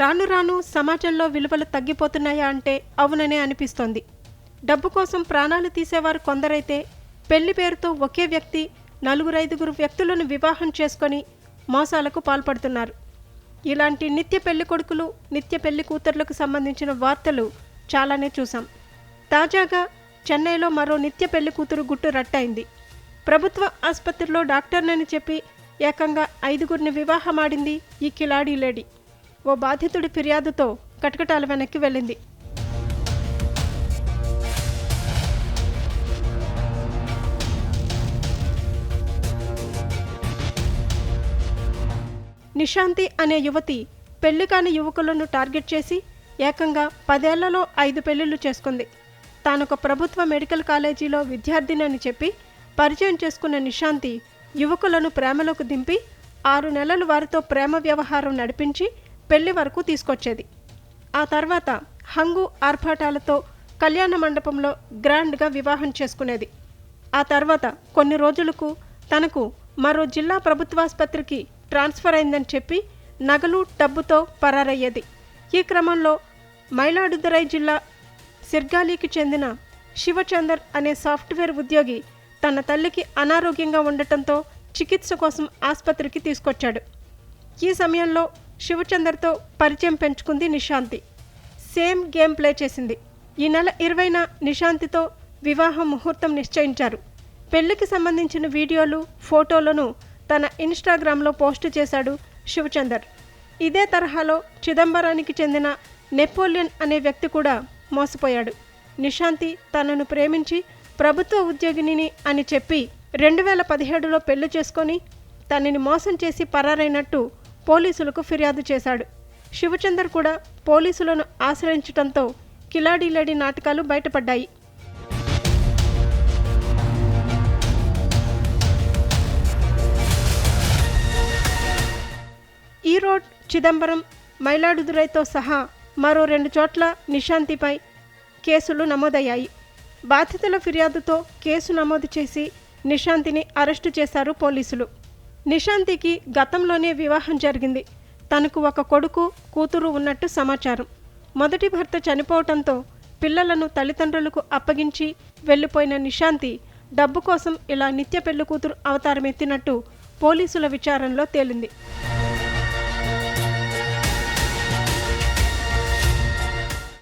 రాను రాను సమాజంలో విలువలు తగ్గిపోతున్నాయా అంటే అవుననే అనిపిస్తోంది. డబ్బు కోసం ప్రాణాలు తీసేవారు కొందరైతే పెళ్ళి పేరుతో ఒకే వ్యక్తి నలుగురైదుగురు వ్యక్తులను వివాహం చేసుకొని మోసాలకు పాల్పడుతున్నారు. ఇలాంటి నిత్య పెళ్ళి కొడుకులు నిత్య పెళ్ళి కూతుర్లకు సంబంధించిన వార్తలు చాలానే చూసాం తాజాగా చెన్నైలో మరో నిత్య పెళ్ళి కూతురు గుట్టు రట్టయింది. ప్రభుత్వ ఆసుపత్రిలో డాక్టర్నని చెప్పి ఏకంగా ఐదుగురిని వివాహమాడింది ఈ కిలాడీ లేడీ. ఓ బాధితుడి ఫిర్యాదుతో కటకటాల వెనక్కి వెళ్ళింది. నిశాంతి అనే యువతి పెళ్ళి కాని యువకులను టార్గెట్ చేసి ఏకంగా పదేళ్ళలో ఐదు పెళ్ళిళ్ళు చేసుకుంది. తానొక ప్రభుత్వ మెడికల్ కాలేజీలో విద్యార్థినని చెప్పి పరిచయం చేసుకున్న నిశాంతి యువకులను ప్రేమలోకి దింపి ఆరు నెలలు వారితో ప్రేమ వ్యవహారం నడిపించి పెళ్ళి వరకు తీసుకొచ్చేది. ఆ తర్వాత హంగు ఆర్భాటాలతో కళ్యాణ మండపంలో గ్రాండ్గా వివాహం చేసుకునేది. ఆ తర్వాత కొన్ని రోజులకు తనకు మరో జిల్లా ప్రభుత్వాసుపత్రికి ట్రాన్స్ఫర్ అయిందని చెప్పి నగలు డబ్బుతో పరారయ్యేది. ఈ క్రమంలో మైలాడుదురై జిల్లా సిర్గాలికి చెందిన శివచందర్ అనే సాఫ్ట్వేర్ ఉద్యోగి తన తల్లికి అనారోగ్యంగా ఉండటంతో చికిత్స కోసం ఆసుపత్రికి తీసుకొచ్చాడు. ఈ సమయంలో శివచందర్తో పరిచయం పెంచుకుంది నిశాంతి. సేమ్ గేమ్ ప్లే చేసింది. ఈ నెల ఇరవైన నిశాంతితో వివాహ ముహూర్తం నిశ్చయించారు. పెళ్ళికి సంబంధించిన వీడియోలు ఫోటోలను తన ఇన్స్టాగ్రామ్లో పోస్ట్ చేశాడు శివచందర్. ఇదే తరహాలో చిదంబరానికి చెందిన నెపోలియన్ అనే వ్యక్తి కూడా మోసపోయాడు. నిశాంతి తనను ప్రేమించి ప్రభుత్వ ఉద్యోగిని అని చెప్పి రెండు వేల పదిహేడులో పెళ్ళి చేసుకొని తనని మోసం చేసి పరారైనట్టు పోలీసులకు ఫిర్యాదు చేశాడు. శివచందర్ కూడా పోలీసులను ఆశ్రయించడంతో కిలాడీలాడి నాటకాలు బయటపడ్డాయి. ఈరోడ్ చిదంబరం మైలాడుదురైతో సహా మరో రెండు చోట్ల నిశాంతిపై కేసులు నమోదయ్యాయి. బాధితుల ఫిర్యాదుతో కేసు నమోదు చేసి నిశాంతిని అరెస్టు చేశారు పోలీసులు. నిశాంతికి గతంలోనే వివాహం జరిగింది. తనకు ఒక కొడుకు కూతురు ఉన్నట్టు సమాచారం. మొదటి భర్త చనిపోవటంతో పిల్లలను తల్లిదండ్రులకు అప్పగించి వెళ్ళిపోయిన నిశాంతి డబ్బు కోసం ఇలా నిత్య పెళ్ళి కూతురు అవతారం ఎత్తినట్టు పోలీసుల విచారణలో తేలింది.